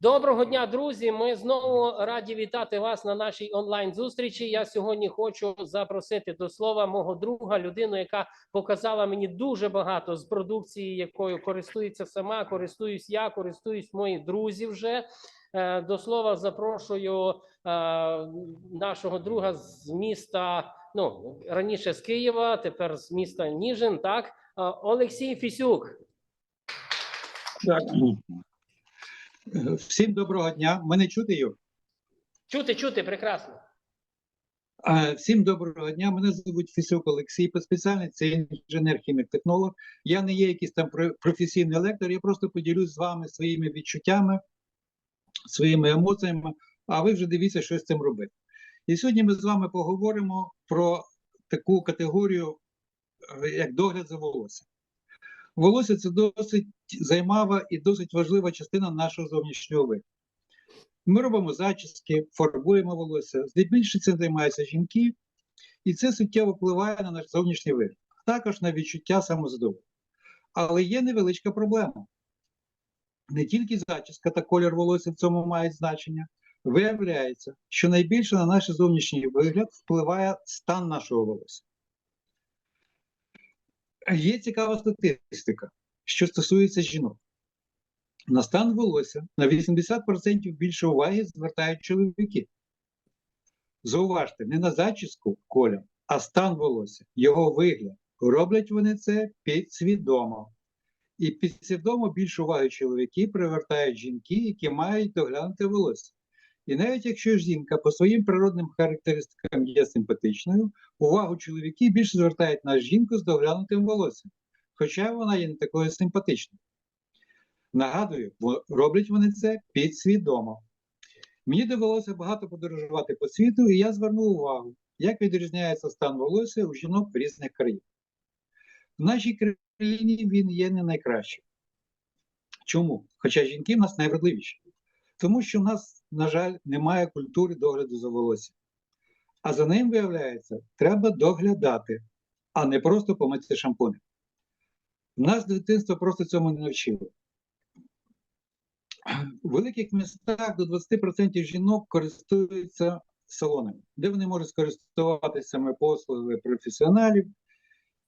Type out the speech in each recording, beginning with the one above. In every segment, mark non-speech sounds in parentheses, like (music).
Доброго дня, друзі. Ми знову раді вітати вас на нашій онлайн зустрічі. Я сьогодні хочу запросити до слова мого друга, людину, яка показала мені дуже багато з продукції, якою користується сама, користуюсь я, користуюсь мої друзі. Вже Е, до слова запрошую е, нашого друга з міста. Ну раніше з Києва, тепер з міста Ніжин. Так, Е, Олексій Фісюк. Так. Всім доброго дня. Мене чути, Юр? Чути, чути, прекрасно. Всім доброго дня. Мене звуть Фісюк Олексій. По спеціальності це інженер-хімік-технолог. Я не є якийсь там професійний лектор, я просто поділюсь з вами своїми відчуттями, своїми емоціями, а ви вже дивіться, що з цим робити. І сьогодні ми з вами поговоримо про таку категорію, е, як догляд за волоссям. Волосся це досить займава і досить важлива частина нашого зовнішнього виду. Ми робимо зачіски, фарбуємо волосся. Здебільшого цим займаються жінки, і це суттєво впливає на наш зовнішній вигляд, а також на відчуття самоздоволення. Але є невеличка проблема. Не тільки зачіска та колір волосся в цьому мають значення. Виявляється, що найбільше на наш зовнішній вигляд впливає стан нашого волосся. Є цікава статистика, що стосується жінок. На стан волосся на 80% більше уваги звертають чоловіки. Зауважте, не на зачіску колір, а стан волосся, його вигляд. Роблять вони це підсвідомо. І підсвідомо більше уваги чоловіки привертають жінки, які мають доглянути волосся. І навіть якщо жінка по своїм природним характеристикам є симпатичною, увагу чоловіки більше звертають на жінку з доглянутим волоссям, хоча вона є не такою симпатичною. Нагадую, роблять вони це підсвідомо. Мені довелося багато подорожувати по світу, і я звернув увагу, як відрізняється стан волосся у жінок в різних країнах. В нашій країні він є не найкращим. Чому? Хоча жінки в нас найвродливіші. Тому що в нас, на жаль, немає культури догляду за волоссям. А за ним, виявляється, треба доглядати, а не просто помити шампунем. Нас дитинство просто цьому не навчило. У великих містах до 20% жінок користуються салонами, де вони можуть скористуватися послугами професіоналів,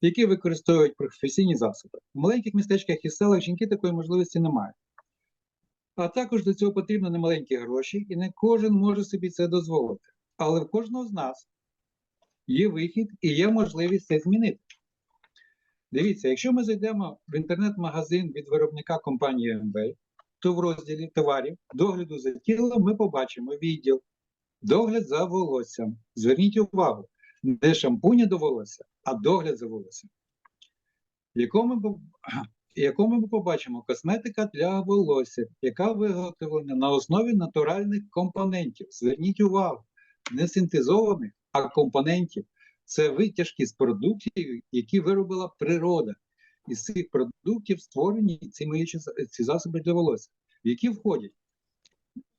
які використовують професійні засоби. В маленьких містечках і селах жінки такої можливості не мають. А також до цього потрібно немаленькі гроші, і не кожен може собі це дозволити. Але в кожного з нас є вихід і є можливість це змінити. Дивіться, якщо ми зайдемо в інтернет-магазин від виробника компанії MBA, то в розділі товарів догляду за тілом ми побачимо відділ догляд за волоссям. Зверніть увагу, не шампуні до волосся, а догляд за волоссям. В якому, якому ми побачимо косметика для волосся, яка виготовлена на основі натуральних компонентів. Зверніть увагу, не синтезованих, а компонентів. Це витяжки з продуктів, які виробила природа. Із цих продуктів створені ці миючі ці засоби для волосся, в які входять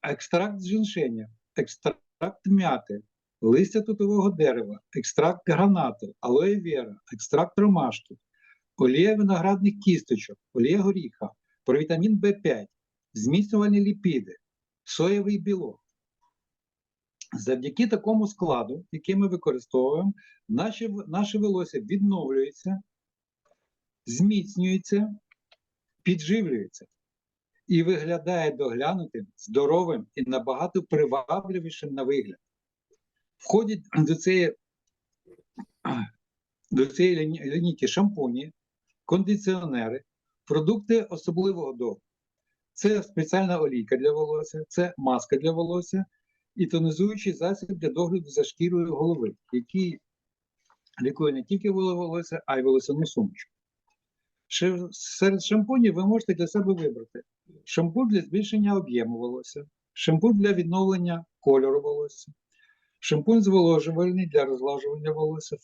екстракт з женшеня, екстракт м'яти, листя тутового дерева, екстракт гранати, алоє вера, екстракт ромашки, олія виноградних кісточок, олія горіха, провітамін В5, зміцнювальні ліпіди, соєвий білок. Завдяки такому складу, який ми використовуємо, наше, наше волосся відновлюється, зміцнюється, підживлюється і виглядає доглянутим, здоровим і набагато привабливішим на вигляд. Входять до цієї, до цієї лінійки шампуні, кондиціонери, продукти особливого догляду. Це спеціальна олійка для волосся, це маска для волосся і тонізуючий засіб для догляду за шкірою голови, який лікує не тільки волосся, а й волосяну сумочку. Серед шампунів ви можете для себе вибрати шампунь для збільшення об'єму волосся, шампунь для відновлення кольору волосся, шампунь зволожувальний для розлажування волосся,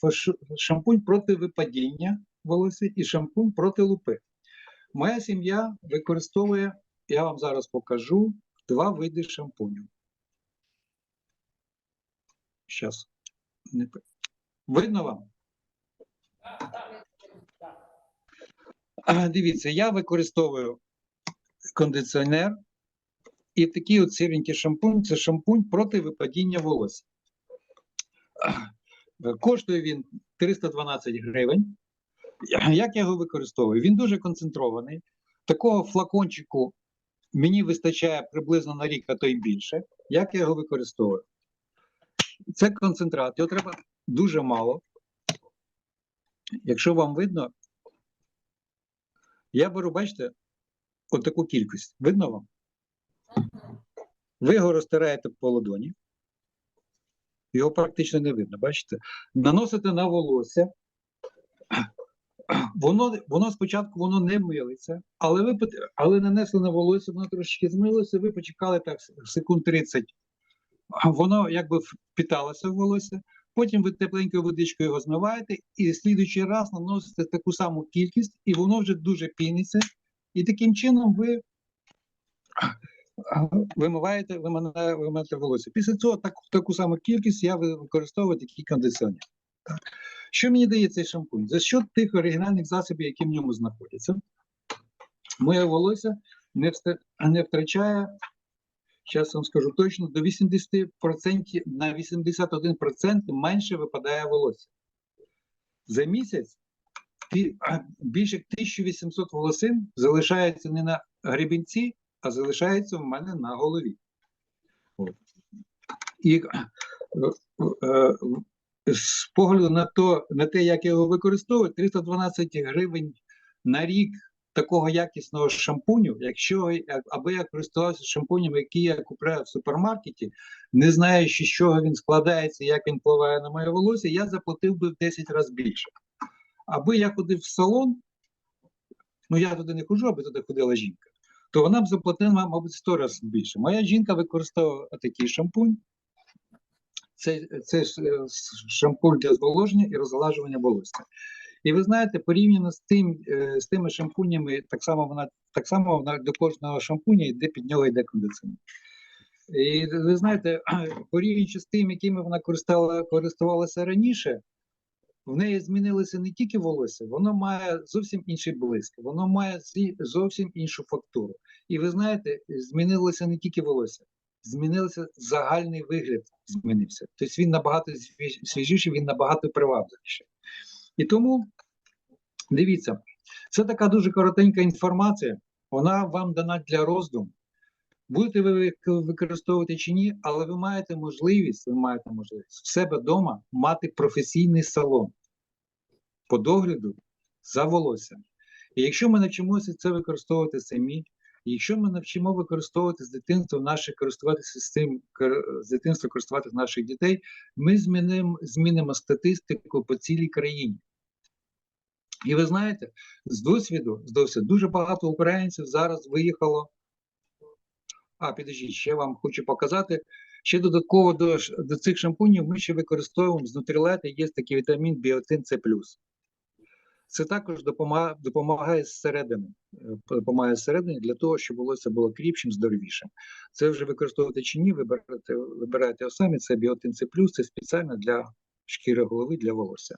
шампунь проти випадіння волосся і шампунь проти лупи. Моя сім'я використовує, я вам зараз покажу, два види шампуню. Не... Видно вам? Дивіться, я використовую кондиціонер І такий от сіренький шампунь це шампунь проти випадіння волосся. Коштує він 312 гривень. (clears throat) Як я його використовую? Він дуже концентрований. Такого флакончику мені вистачає приблизно на рік, а то й більше. Як я його використовую? Це концентрат. Його треба дуже мало. Якщо вам видно, я беру, бачите, отаку кількість. Видно вам? Ви його розтираєте по ладоні. Його практично не видно, бачите? Наносите на волосся. Воно, воно спочатку воно не милиться, але ви але нанесли на волосся, воно трошечки змилося, ви почекали так секунд 30. Воно якби впіталося в волосся. Потім ви тепленькою водичкою його змиваєте, і слідуючий раз наносите таку саму кількість, і воно вже дуже піниться. І таким чином ви вимиваєте, вимиваєте, волосся. Після цього так, таку саму кількість я використовую такий кондиціонер. Так. Що мені дає цей шампунь? За що тих оригінальних засобів, які в ньому знаходяться? Моє волосся не, не втрачає, зараз вам скажу точно, до 80% на 81% менше випадає волосся. За місяць більше 1800 волосин залишається не на гребінці, а залишається в мене на голові. От. І е, е, з погляду на, то, на те, як його використовую, 312 гривень на рік такого якісного шампуню, якщо аби я користувався шампунем, який я купляю в супермаркеті, не знаючи, з чого він складається, як він впливає на моє волосся, я заплатив би в 10 разів більше. Аби я ходив в салон, ну я туди не ходжу, аби туди ходила жінка, то вона б заплатила, мабуть, 100 разів більше. Моя жінка використовує такий шампунь. Це, це е, шампунь для зволоження і розглажування волосся. І ви знаєте, порівняно з тим, е, з тими шампунями, так само вона так само вона до кожного шампуня йде під нього йде кондиціонер. І ви знаєте, (clears throat) порівнюючи з тим, якими вона користувалася раніше, в неї змінилося не тільки волосся, воно має зовсім інший блиск, воно має зовсім іншу фактуру. І ви знаєте, змінилося не тільки волосся, змінився загальний вигляд. Змінився. Тобто він набагато свіжіший, він набагато привабливіший. І тому дивіться, це така дуже коротенька інформація. Вона вам дана для роздуму. Будете ви використовувати чи ні, але ви маєте можливість, ви маєте можливість в себе вдома мати професійний салон по догляду за волоссям. І якщо ми навчимося це використовувати самі, якщо ми навчимо використовувати з дитинства наших користуватися з цим з дитинства користуватися наших дітей, ми змінимо, змінимо статистику по цілій країні. І ви знаєте, з досвіду, з досвіду дуже багато українців зараз виїхало. А, підождіть, ще вам хочу показати. Ще додатково до, до цих шампунів ми ще використовуємо з нутрилети, є такий вітамін біотин С+. Це також допомагає, допомагає зсередини, е, допомагає зсередини для того, щоб волосся було кріпшим, здоровішим. Це вже використовувати чи ні, вибирайте, вибирайте самі, це біотин С+, це спеціально для шкіри голови, для волосся.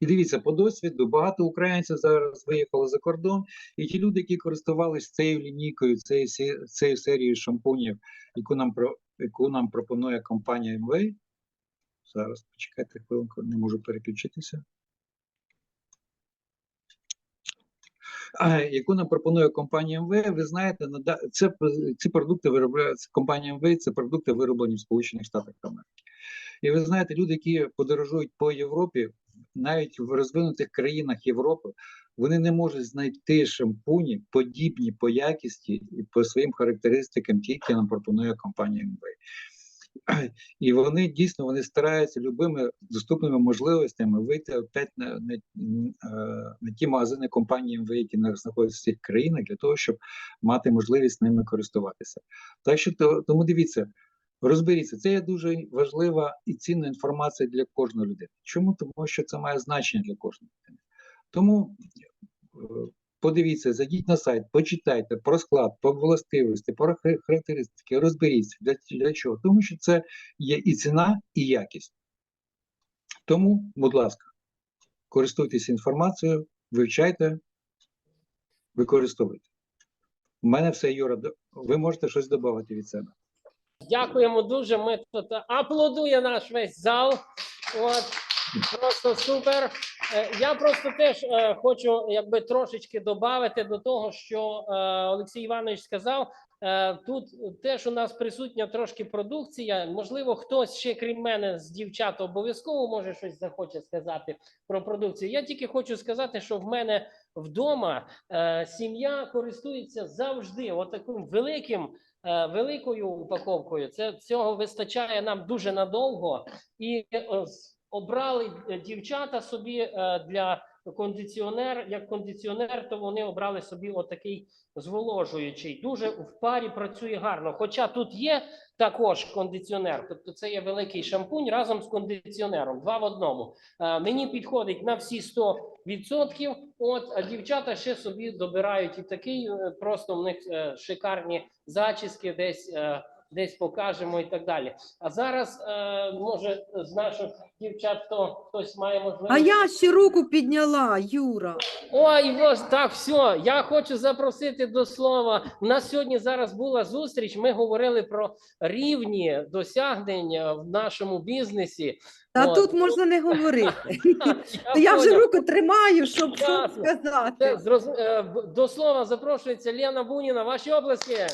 І дивіться, по досвіду багато українців зараз виїхало за кордон, і ті люди, які користувалися цією лінійкою, цією, цією серією шампунів, яку нам, яку нам пропонує компанія MV, зараз почекайте хвилинку, не можу переключитися. (clears throat) яку нам пропонує компанія МВ, ви знаєте, це, ці продукти виробляється компанія МВ, це продукти вироблені в Сполучених Штатах Америки. І ви знаєте, люди, які подорожують по Європі, навіть в розвинутих країнах Європи, вони не можуть знайти шампуні подібні по якісті і по своїм характеристикам, ті, які нам пропонує компанія МВ. (clears throat) І вони дійсно вони стараються любими доступними можливостями вийти опять на, на, е, на ті магазини компанії МВ, які на- знаходяться в цих країнах, для того, щоб мати можливість ними користуватися. Так що то- тому дивіться, розберіться, це є дуже важлива і цінна інформація для кожної людини. Чому? Тому що це має значення для кожної людини. Тому е, подивіться, зайдіть на сайт, почитайте про склад, про властивості, про характеристики, розберіться. Для, для чого? Тому що це є і ціна, і якість. Тому, будь ласка, користуйтесь інформацією, вивчайте, використовуйте. У мене все, Юра, ви можете щось додати від себе. Дякуємо дуже. Ми тут аплодує наш весь зал. От просто супер. Е, Я просто теж е, хочу якби трошечки додати до того, що е, Олексій Іванович сказав. Е, Тут теж у нас присутня трошки продукція. Можливо, хтось ще крім мене з дівчат обов'язково може щось захоче сказати про продукцію. Я тільки хочу сказати, що в мене вдома е, сім'я користується завжди отаким великим е, великою упаковкою. Це цього вистачає нам дуже надовго, і е, обрали е, дівчата собі е, для кондиціонер. Як кондиціонер, то вони обрали собі отакий зволожуючий. Дуже в парі працює гарно. Хоча тут є також кондиціонер, тобто це є великий шампунь разом з кондиціонером, два в одному. Е, Мені підходить на всі 100%. От а дівчата ще собі добирають і такий. Просто в них шикарні зачіски, десь десь покажемо і так далі. А зараз е, може з наших дівчат хто хтось має можливість. А я ще руку підняла, Юра. Ой, ось так, все. Я хочу запросити до слова. У нас сьогодні зараз була зустріч. Ми говорили про рівні досягнення в нашому бізнесі. Та От. тут можна не говорити. (laughs) Я, Я вже руку тримаю, щоб що Ясно. Це сказати. зроз- е, До слова запрошується Лена Буніна. Ваші обласки.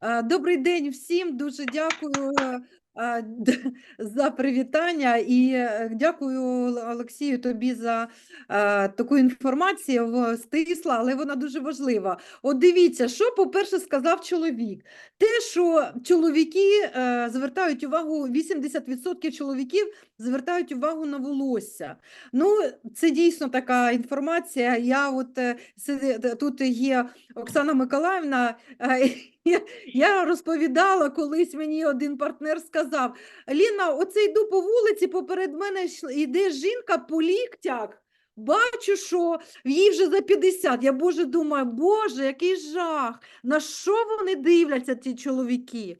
Е, Добрий день всім. Дуже дякую е, (laughs) за привітання і е, дякую Олексію тобі за е, таку інформацію стисла, але вона дуже важлива. От дивіться, що, по-перше, сказав чоловік. Те, що чоловіки е, звертають увагу, 80% чоловіків звертають увагу на волосся. Ну, це дійсно така інформація. Я от тут є Оксана Миколаївна. (laughs) я розповідала, колись мені один партнер сказав: Ліна, оце йду по вулиці, поперед мене йде жінка по ліктях. Бачу, що їй вже за 50. Я боже думаю, Боже, який жах! На що вони дивляться, ці чоловіки?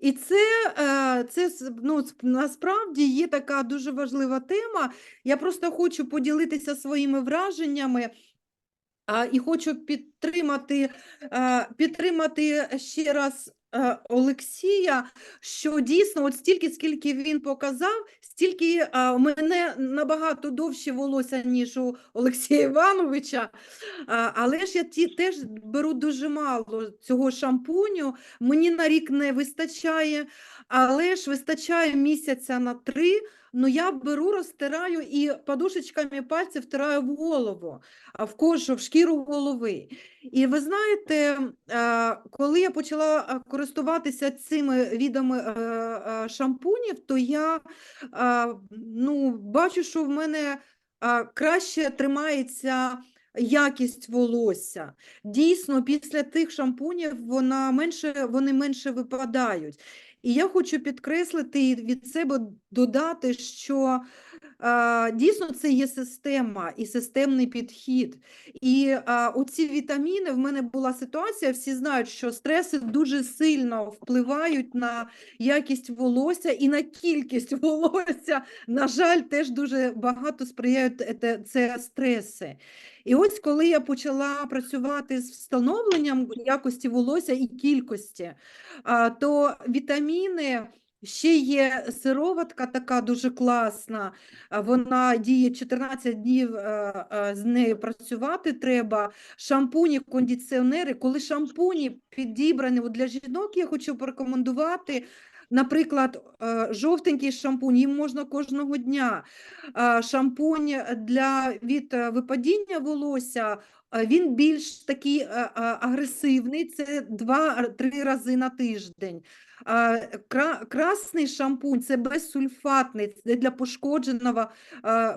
І це, е, це ну, насправді є така дуже важлива тема. Я просто хочу поділитися своїми враженнями. І хочу підтримати, е, підтримати ще раз Олексія, що дійсно, от стільки, скільки він показав, стільки е, у мене набагато довше волосся, ніж у Олексія Івановича. А, але ж я ті, теж беру дуже мало цього шампуню. Мені на рік не вистачає, але ж вистачає місяця на три. Ну я беру, розтираю і подушечками пальців втираю в голову в кожу, в шкіру голови. І ви знаєте, коли я почала користуватися цими видами е, е, шампунів, то я ну, бачу, що в мене краще тримається якість волосся. Дійсно, після тих шампунів вона менше, вони менше випадають. І я хочу підкреслити і від себе додати, що е, дійсно це є система і системний підхід. І а, оці вітаміни, в мене була ситуація, всі знають, що стреси дуже сильно впливають на якість волосся і на кількість (laughs) волосся. На жаль, теж дуже багато сприяють е, це стреси. І ось коли я почала працювати з встановленням якості волосся і кількості, то вітаміни. Ще є сироватка така дуже класна, вона діє 14 днів, е, е, з нею працювати треба. Шампуні, кондиціонери. Коли шампуні підібрані для жінок, я хочу порекомендувати. Наприклад, е, жовтенький шампунь, їм можна кожного дня. Е, Шампунь для від е, випадіння волосся, він більш такий агресивний, це 2-3 рази на тиждень. Красний шампунь це безсульфатний, це для пошкодженого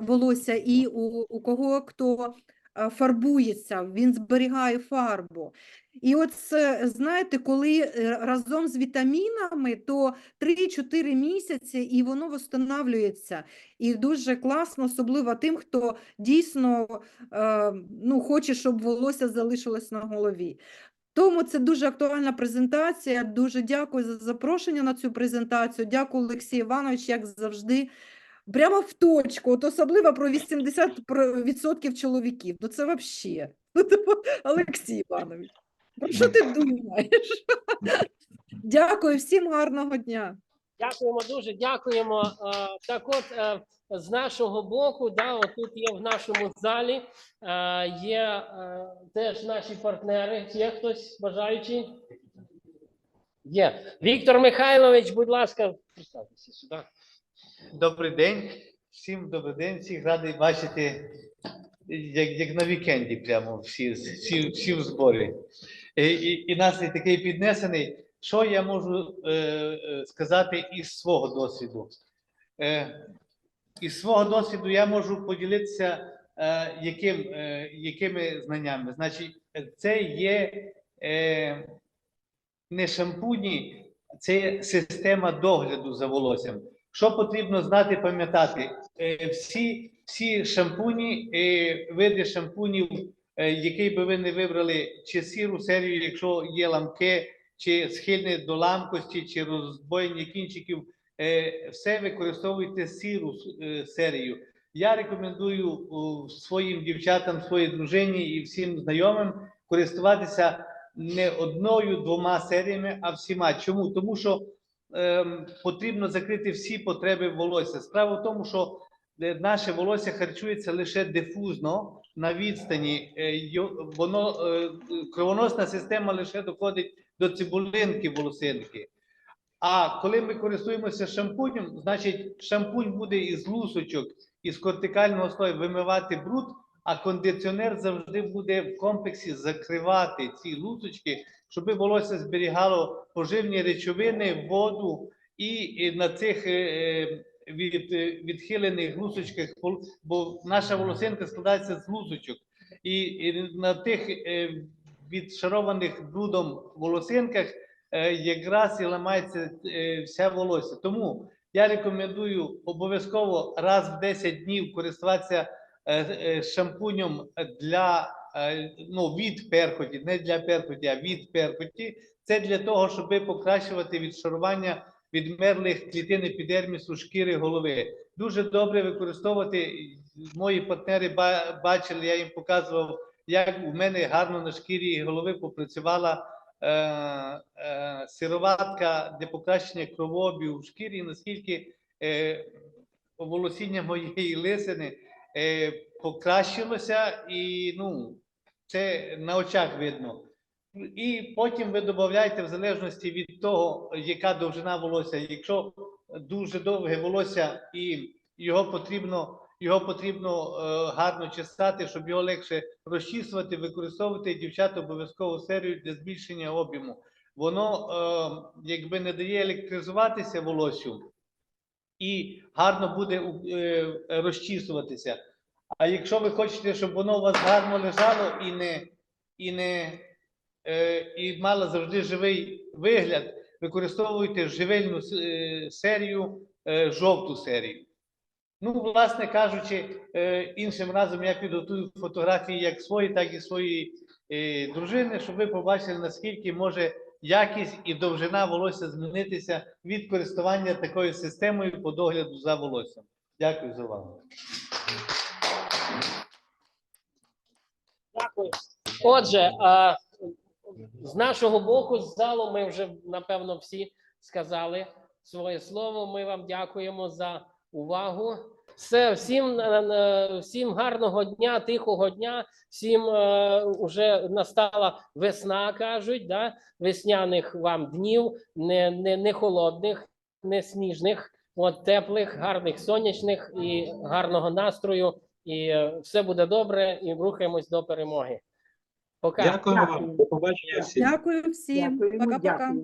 волосся і у, у кого хто фарбується, він зберігає фарбу. І от знаєте, коли е, разом з вітамінами, то 3-4 місяці і воно восстанавлюється. І дуже класно, особливо тим, хто дійсно е, ну, хоче, щоб волосся залишилось на голові. Тому це дуже актуальна презентація. Дуже дякую за запрошення на цю презентацію. Дякую, Олексій Іванович, як завжди. Прямо в точку, от особливо про 80% відсотків чоловіків. Ну це взагалі. (laughs) Олексій Іванович. Про що ти думаєш? (laughs) Дякую, всім гарного дня. Дякуємо дуже, дякуємо. Так от, е, з нашого боку, да, отут є в нашому залі, е, є е, теж наші партнери. Є хтось бажаючий? Є. Віктор Михайлович, будь ласка, представтеся сюди. Добрий день, всім добрий день, всіх радий бачити, як, як на вікенді, прямо всі, всі, всі в зборі. І, і, і настрій такий піднесений. Що я можу е, е, сказати із свого досвіду? Е, із свого досвіду я можу поділитися е, яким, е, якими знаннями. Значить, це є е, не шампуні, це є система догляду за волоссям. Що потрібно знати, пам'ятати? Е, Всі, всі шампуні, е, види шампунів, е, який би ви не вибрали, чи сіру серію, якщо є ламки, чи схильні до ламкості, чи роздвоєння кінчиків, все використовуйте сіру серію. Я рекомендую своїм дівчатам, своїй дружині і всім знайомим користуватися не одною, двома серіями, а всіма. Чому? Тому що ем, потрібно закрити всі потреби волосся. Справа в тому, що е, наше волосся харчується лише дифузно на відстані. Е, Воно е, кровоносна система лише доходить до цибулинки волосинки. А коли ми користуємося шампунем, значить шампунь буде із лусочок, із кортикального слою вимивати бруд, а кондиціонер завжди буде в комплексі закривати ці лусочки, щоб волосся зберігало поживні речовини, воду і, на цих е, е, від, е, відхилених лусочках, бо наша волосинка складається з лусочок, і, на тих відшарованих брудом волосинках якраз і ламається вся волосся. Тому я рекомендую обов'язково раз в 10 днів користуватися шампунем для е, ну, від перхоті, не для перхоті, а від перхоті. Це для того, щоб покращувати відшарування відмерлих клітин епідермісу шкіри голови. Дуже добре використовувати. Мої партнери бачили, я їм показував, як у мене гарно на шкірі голови попрацювала е, е, сироватка для покращення кровообігу в шкірі, наскільки е, волосіння моєї лисини е, покращилося, і ну, це на очах видно. І потім ви додаєте в залежності від того, яка довжина волосся. Якщо дуже довге волосся і його потрібно, його потрібно е, гарно чесати, щоб його легше розчісувати, використовувати дівчата обов'язково серію для збільшення об'єму. Воно е, якби не дає електризуватися волоссю і гарно буде е, розчісуватися. А якщо ви хочете, щоб воно у вас гарно лежало і не, і не е, і мало завжди живий вигляд, використовуйте живильну е, серію, е, жовту серію. Ну, власне кажучи, е, іншим разом я підготую фотографії як свої, так і своєї е, дружини, щоб ви побачили, наскільки може якість і довжина волосся змінитися від користування такою системою по догляду за волоссям. Дякую за увагу. Дякую. Отже, а, з нашого боку, з залу, ми вже напевно всі сказали своє слово. Ми вам дякуємо за увагу. Все, всім, е, е, всім гарного дня, тихого дня. Всім е, уже настала весна, кажуть, да? весняних вам днів, не, не, не холодних, не сніжних, от теплих, гарних сонячних і гарного настрою. І е, все буде добре, і рухаємось до перемоги. Пока. Дякуємо вам. До побачення всім. Дякую всім. Пока-пока.